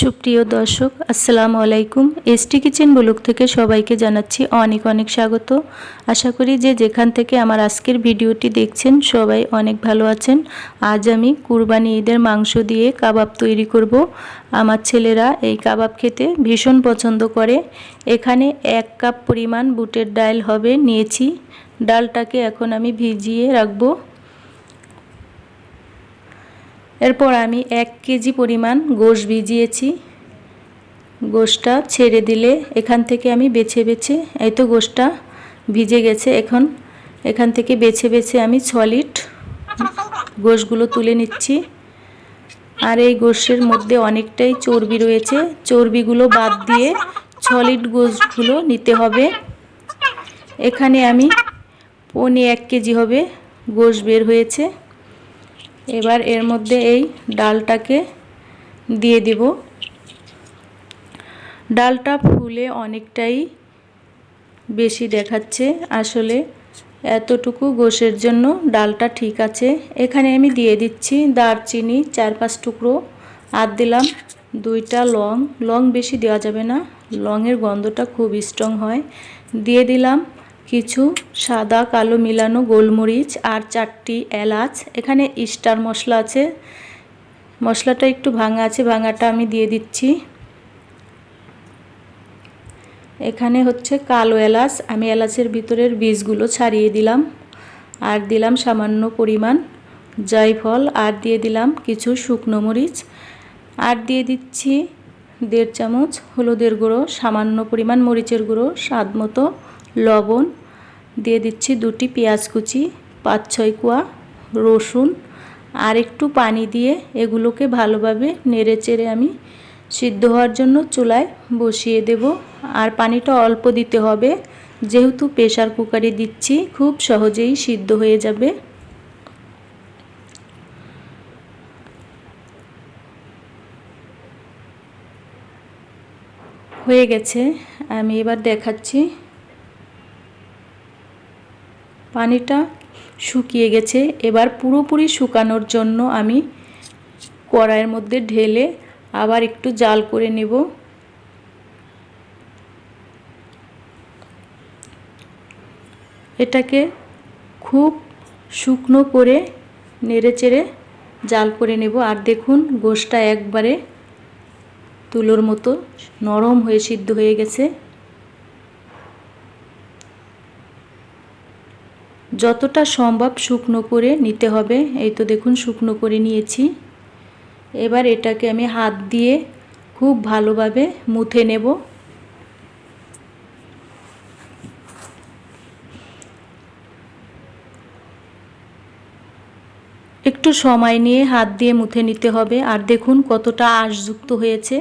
সুপ্রিয় দর্শক, আসসালামু আলাইকুম। এসটি কিচেন ব্লক থেকে সবাইকে জানাচ্ছি অনেক অনেক স্বাগত। আশা করি যে যেখান থেকে আমার আজকের ভিডিওটি দেখছেন, সবাই অনেক ভালো আছেন। আজ আমি কুরবানি ঈদের মাংস দিয়ে কাবাব তৈরি করব। আমার ছেলেরা এই কাবাব খেতে ভীষণ পছন্দ করে। এখানে এক কাপ পরিমাণ বুটের ডাল হবে, নিয়েছি। ডালটাকে এখন আমি ভিজিয়ে রাখব। এরপর আমি এক কেজি পরিমাণ গোশ ভিজিয়েছি। গোশটা ছেড়ে দিলে এখান থেকে আমি বেছে বেছে, এই তো গোশটা ভিজে গেছে এখন, এখান থেকে বেছে বেছে আমি সলিড গোশগুলো তুলে নিচ্ছি। আর এই গোশের মধ্যে অনেকটাই চর্বি রয়েছে, চর্বিগুলো বাদ দিয়ে সলিড গোশগুলো নিতে হবে। এখানে আমি পনে এক কেজি হবে গোশ বের হয়েছে। এবার এর মধ্যে এই ডালটাকে দিয়ে দিব। ডালটা ফুলে অনেকটাই বেশি দেখাচ্ছে। আসলে এতটুকু গোশের জন্য ডালটা ঠিক আছে। এখানে আমি দিয়ে দিচ্ছি দারচিনি, চার পাঁচ টুকরো। আর দিলাম দুইটা লং। লং বেশি দেওয়া যাবে না। লংয়ের গন্ধটা খুব স্ট্রং হয়। দিয়ে দিলাম কিছু সাদা, কালো, মিলানো গোলমরিচ আর চারটি এলাচ। এখানে স্টার মশলা আছে। মশলাটা একটু ভাঙা আছে, ভাঙাটা আমি দিয়ে দিচ্ছি। এখানে হচ্ছে কালো এলাচ। আমি এলাচের ভিতরের বীজগুলো ছাড়িয়ে দিলাম আর দিলাম সামান্য পরিমাণ জায়ফল আর দিয়ে দিলাম কিছু শুকনো মরিচ। আর দিয়ে দিচ্ছি দেড় চামচ হলুদের গুঁড়ো, সামান্য পরিমাণ মরিচের গুঁড়ো, স্বাদ মতো। লবণ, দিয়ে দিচ্ছি দুটি পেঁয়াজ কুচি, পাঁচ ছয় কোয়া রসুন, আর একটু পানি দিয়ে এগুলোকে ভালোভাবে নেড়ে চেড়ে আমি সিদ্ধ হওয়ার জন্য চুলায় বসিয়ে দেব। আর পানিটা অল্প দিতে হবে, যেহেতু প্রেশার কুকারে দিচ্ছি, খুব সহজেই সিদ্ধ হয়ে যাবে। হয়ে গেছে, আমি এবার দেখাচ্ছি পানিটা শুকিয়ে গেছে। এবার পুরোপুরি শুকানোর জন্য আমি কড়াইয়ের মধ্যে ঢেলে আবার একটু জাল করে নেব। এটাকে খুব শুকনো করে নেড়ে চেড়ে জাল করে নেব। আর দেখুন গোশটা একবারে তুলোর মতো নরম হয়ে সিদ্ধ হয়ে গেছে। যতটা সম্ভব শুকনো করে নিতে হবে। এই তো দেখুন, শুকনো করে নিয়েছি। এবার এটাকে আমি হাত দিয়ে খুব ভালোভাবে মুথে নেব। একটু সময় নিয়ে হাত দিয়ে মুথে নিতে হবে। আর দেখুন কতটা আঁশযুক্ত হয়েছে।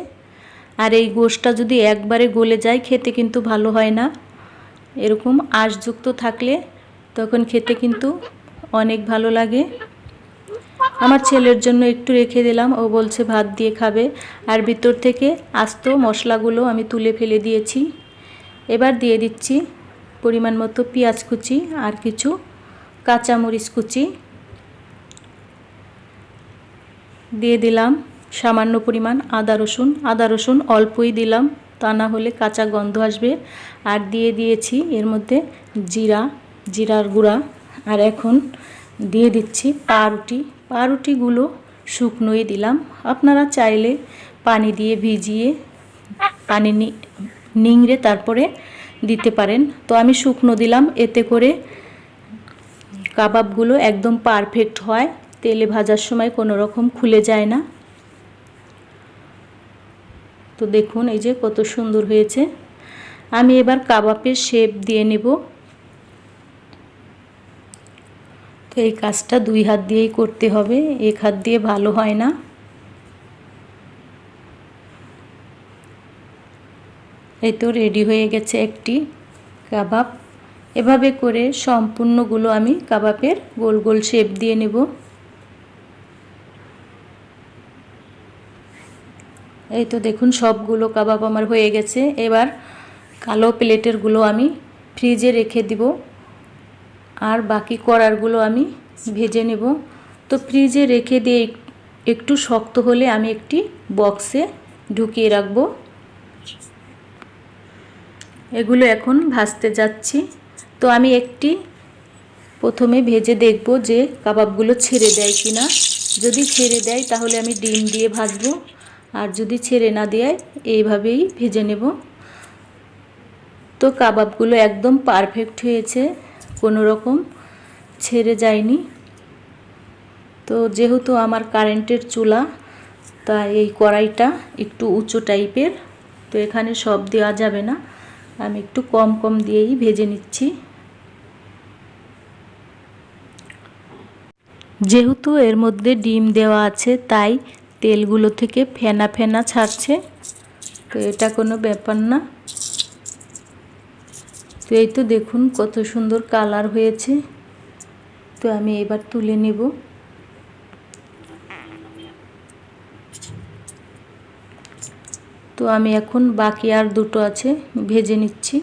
আর এই গোশটা যদি একবারে গলে যায়, খেতে কিন্তু ভালো হয় না। এরকম আঁশযুক্ত থাকলে তখন খেতে কিন্তু অনেক ভালো লাগে। আমার ছেলের জন্য একটু রেখে দিলাম, ও বলছে ভাত দিয়ে খাবে। আর ভিতর থেকে আস্ত মশলাগুলো আমি তুলে ফেলে দিয়েছি। এবার দিয়ে দিচ্ছি পরিমাণ মতো পেঁয়াজ কুচি আর কিছু কাঁচামরিচ কুচি। দিয়ে দিলাম সামান্য পরিমাণ আদা রসুন। আদা রসুন অল্পই দিলাম, তা না হলে কাঁচা গন্ধ আসবে। আর দিয়ে দিয়েছি এর মধ্যে জিরা জিরার গুঁড়া। আর এখন দিয়ে দিচ্ছি পাউরুটি। পাউরুটিগুলো শুকনোই দিলাম। আপনারা চাইলে পানি দিয়ে ভিজিয়ে পানি নিংড়ে তারপরে দিতে পারেন। তো আমি শুকনো দিলাম। এতে করে কাবাবগুলো একদম পারফেক্ট হয়। তেলে ভাজার সময় কোনো রকম খুলে যায় না। তো দেখুন, এই যে কত সুন্দর হয়েছে। আমি এবার কাবাবের শেপ দিয়ে নেব। তো এই কাজটা দুই হাত দিয়েই করতে হবে, এক হাত দিয়ে ভালো হয় না। এই তো রেডি হয়ে গেছে একটি কাবাব। এভাবে করে সম্পূর্ণগুলো আমি কাবাবের গোল গোল শেপ দিয়ে নেব। এই তো দেখুন, সবগুলো কাবাব আমার হয়ে গেছে। এবার কালো প্লেটেরগুলো আমি ফ্রিজে রেখে দিব। আর বাকি করারগুলো আমি ভেজে নেব। তো ফ্রিজে রেখে দিয়ে একটু শক্ত হলে আমি একটি বক্সে ঢুকিয়ে রাখব। এগুলো এখন ভাজতে যাচ্ছি। তো আমি একটি প্রথমে ভেজে দেখব যে কাবাবগুলো ছেড়ে দেয় কি না যদি ছেড়ে দেয় তাহলে আমি ডিম দিয়ে ভাজবো। আর যদি ছেড়ে না দেয়, এইভাবেই ভেজে নেব। তো কাবাবগুলো একদম পারফেক্ট হয়েছে। কোনো রকম ছেড়ে যায়নি। তো যেহেতু আমার কারেন্টের চুলা তা এই কড়াইটা একটু উঁচু টাইপের, তো এখানে সব দেওয়া যাবে না। আমি একটু কম কম দিয়েই ভেজে নিচ্ছি। যেহেতু এর মধ্যে ডিম দেওয়া আছে, তাই তেলগুলো থেকে ফেনা ফেনা ছাড়ছে। তো এটা কোনো ব্যাপার না। তো এই তো দেখুন কত সুন্দর কালার হয়েছে। তো আমি এবার তুলে নেব। তো আমি এখন বাকি আর দুটো আছে, ভেজে নিচ্ছি।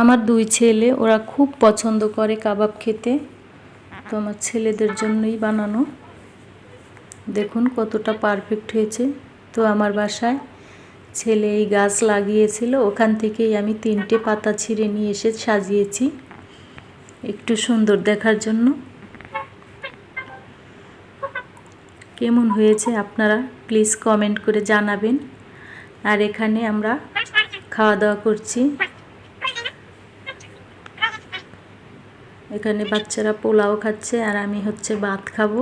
আমার দুই ছেলে, ওরা খুব পছন্দ করে কাবাব খেতে। তো আমার ছেলেদের জন্যই বানানো। দেখুন কতটা পারফেক্ট হয়েছে। তো আমার বাসায় ছেলে এই গাছ লাগিয়েছিল, ওখান থেকেই আমি তিনটে পাতা ছিঁড়ে নিয়ে এসে সাজিয়েছি। একটু সুন্দর দেখার জন্য। কেমন হয়েছে আপনারা প্লিজ কমেন্ট করে জানাবেন। আর এখানে আমরা খাওয়া দাওয়া করছি। এখানে বাচ্চারা পোলাও খাচ্ছে আর আমি হচ্ছে ভাত খাব।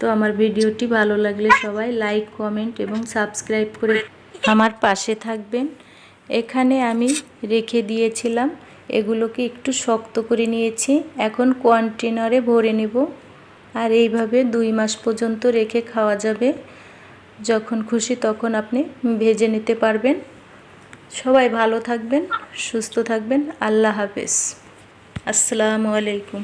তো আমার ভিডিওটি ভালো লাগলে সবাই লাইক কমেন্ট এবং সাবস্ক্রাইব করে আমার পাশে থাকবেন। এখানে আমি রেখে দিয়েছিলাম, এগুলোকে একটু শক্ত করে নিয়েছি। এখন কন্টেনারে ভরে নেব। আর এইভাবে দুই মাস পর্যন্ত রেখে খাওয়া যাবে। যখন খুশি তখন আপনি ভেজে নিতে পারবেন। সবাই ভালো থাকবেন, সুস্থ থাকবেন। আল্লাহ হাফেজ। আসসালামু আলাইকুম।